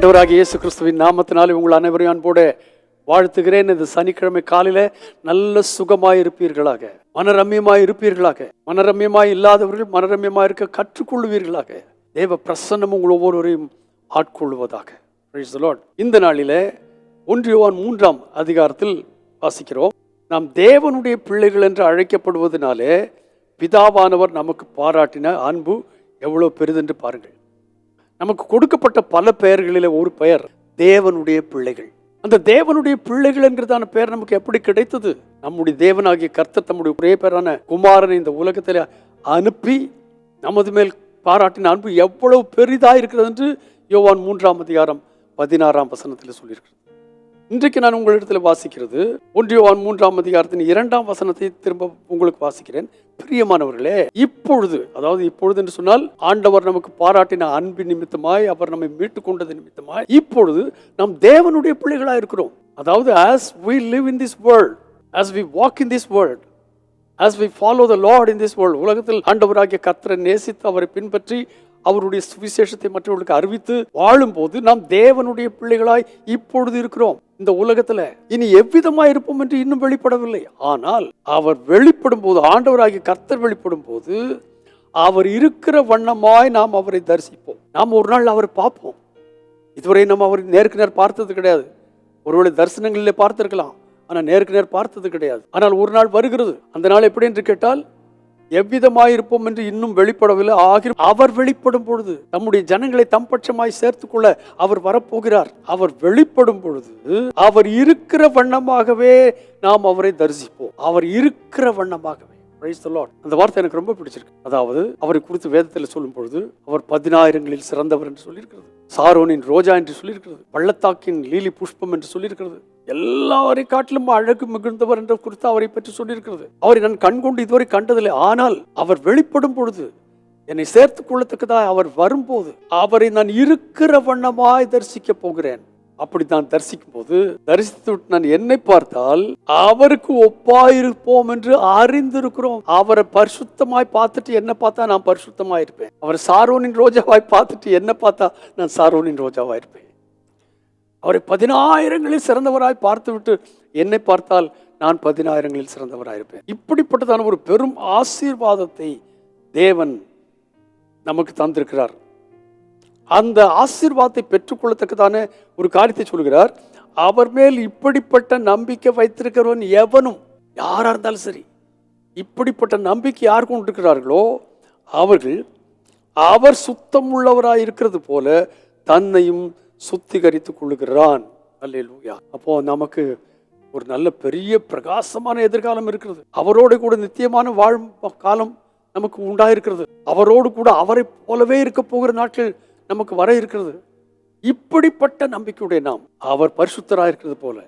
ஆண்டவராக இயேசு கிறிஸ்துவின் நாமத்தினாலே உங்கள் அனைவரையும் அன்போடு வாழ்த்துகிறேன். இந்த சனிக்கிழமை காலையில் நல்ல சுகமாக இருப்பீர்களாக மனரம்யமாக இருப்பீர்களாக. மனரம்யமாக இல்லாதவர்கள் மனரம்யமாக இருக்க கற்றுக்கொள்வீர்களாக. தேவ பிரசன்னம் உங்கள் ஒவ்வொருவரையும் ஆட்கொள்வதாக. இந்த நாளிலே ஒன்றியவான் மூன்றாம் அதிகாரத்தில் வாசிக்கிறோம். நாம் தேவனுடைய பிள்ளைகள் என்று அழைக்கப்படுவதனாலே பிதாவானவர் நமக்கு பாராட்டின அன்பு எவ்வளவு பெரிதென்று பாருங்கள். நமக்கு கொடுக்கப்பட்ட பல பெயர்களில் ஒரு பெயர் தேவனுடைய பிள்ளைகள். அந்த தேவனுடைய பிள்ளைகள் என்கிறதான பெயர் நமக்கு எப்படி கிடைத்தது? நம்முடைய தேவனாகிய கர்த்தர் தம்முடைய ஒரே பேரான குமாரனை இந்த உலகத்தில் அனுப்பி நமது மேல் பாராட்டின அன்பு எவ்வளவு பெரிதாக இருக்கிறது என்று யோவான் மூன்றாம் அதிகாரம் பதினாறாம் வசனத்தில் சொல்லியிருக்கிறது. இன்றைக்கு நான் உங்களிடத்தில் வாசிக்கிறது ஒன்றியவான் மூன்றாம் அதிகாரத்தின் இரண்டாம் வசனத்தை திரும்ப உங்களுக்கு வாசிக்கிறேன். பிரியமானவர்களே இப்பொழுது அதாவது இப்பொழுது என்று சொன்னால் ஆண்டவர் நமக்கு பாராட்டின அன்பின் நிமித்தமாய் அவர் நம்மை மீட்டு கொண்டது நிமித்தமாய் இப்பொழுது நாம் தேவனுடைய பிள்ளைகளா இருக்கிறோம். அதாவது as we live in this world as we walk in this world as we follow the lord in this world உலகத்தில் ஆண்டவராகிய கத்தரை நேசித்து அவரை பின்பற்றி அவருடைய சுவிசேஷத்தை மற்றவர்களுக்கு அறிவித்து வாழும்போது நாம் தேவனுடைய பிள்ளைகளாய் இப்பொழுது இருக்கிறோம். இந்த உலகத்துல இனி எவ்விதமா இருப்போம் என்று இன்னும் வெளிப்படவில்லை. ஆனால் அவர் வெளிப்படும் போது ஆண்டவராகிய கர்த்தர் வெளிப்படும் போது அவர் இருக்கிற வண்ணமாய் நாம் அவரை தரிசிப்போம். நாம் ஒரு நாள் அவரை பார்ப்போம். இதுவரை நம்ம அவர் நேருக்கு நேர் பார்த்தது கிடையாது. ஒருவேளை தரிசனங்களிலே பார்த்திருக்கலாம். ஆனால் நேருக்கு நேர் பார்த்தது கிடையாது. ஆனால் ஒரு நாள் வருகிறது. அந்த நாள் எப்படி என்று கேட்டால் எவ்விதமாயிருப்போம் என்று இன்னும் வெளிப்படவில்லை. ஆகிரும் அவர் வெளிப்படும் பொழுது நம்முடைய ஜனங்களை தம்பட்சமாய் சேர்த்துக்கொள்ள அவர் வரப்போகிறார். அவர் வெளிப்படும் பொழுது அவர் இருக்கிற வண்ணமாகவே நாம் அவரை தரிசிப்போம். அவர் இருக்கிற வண்ணமாகவே. பிரைஸ் த லாட் அந்த வார்த்தை எனக்கு ரொம்ப பிடிச்சிருக்கு. அதாவது அவரை குறித்து வேதத்தில் சொல்லும் பொழுது அவர் பதினாயிரங்களில் சிறந்தவர் என்று சொல்லியிருக்கிறது. சாரோனின் ரோஜா என்று சொல்லியிருக்கிறது. பள்ளத்தாக்கின் லீலி புஷ்பம் என்று சொல்லியிருக்கிறது. எல்லாரை காட்டிலும் அழகு மிகுந்தவர் என்று குறித்து அவரை பற்றி சொல்லியிருக்கிறது. அவரை நான் கண் கொண்டு இதுவரை கண்டதில்லை. ஆனால் அவர் வெளிப்படும் பொழுது என்னை சேர்த்துக் கொள்ளத்தக்கதாக அவர் வரும்போது அவரை நான் இருக்கிற வண்ணமாய் தரிசிக்க போகிறேன். அப்படி நான் தரிசிக்கும் போது தரிசித்து விட்டு நான் என்னை பார்த்தால் அவருக்கு ஒப்பாயிருப்போம் என்று அறிந்திருக்கிறோம். அவரை பரிசுத்தமாய் பார்த்துட்டு என்ன பார்த்தா நான் பரிசுத்தமாக இருப்பேன். அவரை சாரோனின் ரோஜாவாய் பார்த்துட்டு என்ன பார்த்தா நான் சாரோனின் ரோஜாவாக இருப்பேன். அவரை பதினாயிரங்களில் சிறந்தவராய் பார்த்துவிட்டு என்னை பார்த்தால் நான் பதினாயிரங்களில் சிறந்தவராக இருப்பேன். இப்படிப்பட்டதான ஒரு பெரும் ஆசீர்வாதத்தை தேவன் நமக்கு தந்திருக்கிறார். அந்த ஆசீர்வாதத்தை பெற்றுக்கொள்ளத்தக்கதான ஒரு காரியத்தை சொல்கிறார். அவர் மேல் இப்படிப்பட்ட நம்பிக்கை வைத்திருக்கிறவன் எவனும் யாராக இருந்தாலும் சரி இப்படிப்பட்ட நம்பிக்கை யார் கொண்டிருக்கிறார்களோ அவர்கள் அவர் சுத்தம் உள்ளவராக இருக்கிறது போல தன்னையும் சுத்திகரித்துக் கொள்ளுகிறான். அல்லேலூயா. அப்போ நமக்கு ஒரு நல்ல பெரிய பிரகாசமான எதிர்காலம் இருக்கிறது. அவரோடு கூட நித்தியமான வாழும் காலம் நமக்கு உண்டாயிருக்கிறது. அவரோடு கூட அவரை போலவே இருக்க போகிற நாட்கள் நமக்கு வர இருக்கிறது. இப்படிப்பட்ட நம்பிக்கையுடைய நாம் அவர் பரிசுத்தராக இருக்கிறது போல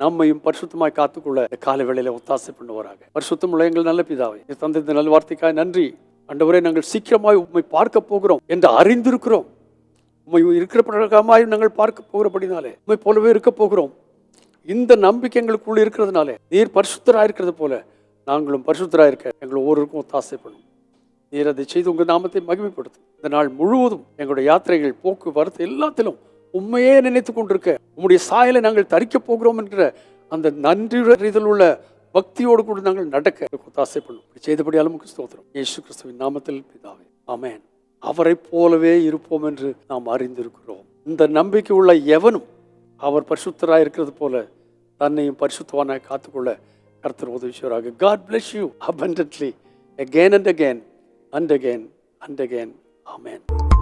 நம்மையும் பரிசுத்தமாய் காத்துக்கொள்ள இந்த கால வேளையில ஒத்தாசை பண்ணுவாராக. பரிசுத்தம் உள்ள எங்கள் நல்ல பிதாவை தந்த தந்தை இந்த நல்ல வார்த்தைக்காய் நன்றி. அண்டவரே நாங்கள் சீக்கிரமாய் உண்மை பார்க்க போகிறோம் என்று அறிந்திருக்கிறோம். உண்மை இருக்கிற பிரகாரமாய் நாங்கள் பார்க்க போகிறபடினாலே உண்மை போலவே இருக்க போகிறோம். இந்த நம்பிக்கை எங்களுக்குள்ள இருக்கிறதுனாலே நீர் பரிசுத்தராக இருக்கிறது போல நாங்களும் பரிசுத்தராக இருக்க எங்கள் ஒவ்வொருவருக்கும் ஒத்தாசை பண்ணும் நீர் அதை செய்து உங்கள் நாமத்தை மகிமைப்படுத்தும் இந்த நாள் முழுவதும் எங்களுடைய யாத்திரைகள் போக்குவரத்து எல்லாத்திலும் உண்மையே நினைத்து கொண்டிருக்க உம்முடைய சாயலை நாங்கள் தரிக்கப் போகிறோம் என்ற அந்த நன்றியுடன் உள்ள பக்தியோடு கூட நாங்கள் நடக்க எங்களுக்கு செய்தபடியாலும் கிறிஸ்தோத்திரம் இயேசு கிறிஸ்துவின் நாமத்தில் பிதாவே ஆமேன். அவரைப் போலவே இருப்போம் என்று நாம் அறிந்திருக்கிறோம். இந்த நம்பிக்கை உள்ள எவனும் அவர் பரிசுத்தராக இருக்கிறது போல தன்னையும் பரிசுத்தவான காத்துக்கொள்ள கர்த்தர் உதவிச்சுவராக. God bless you abundantly again and again and again and again amen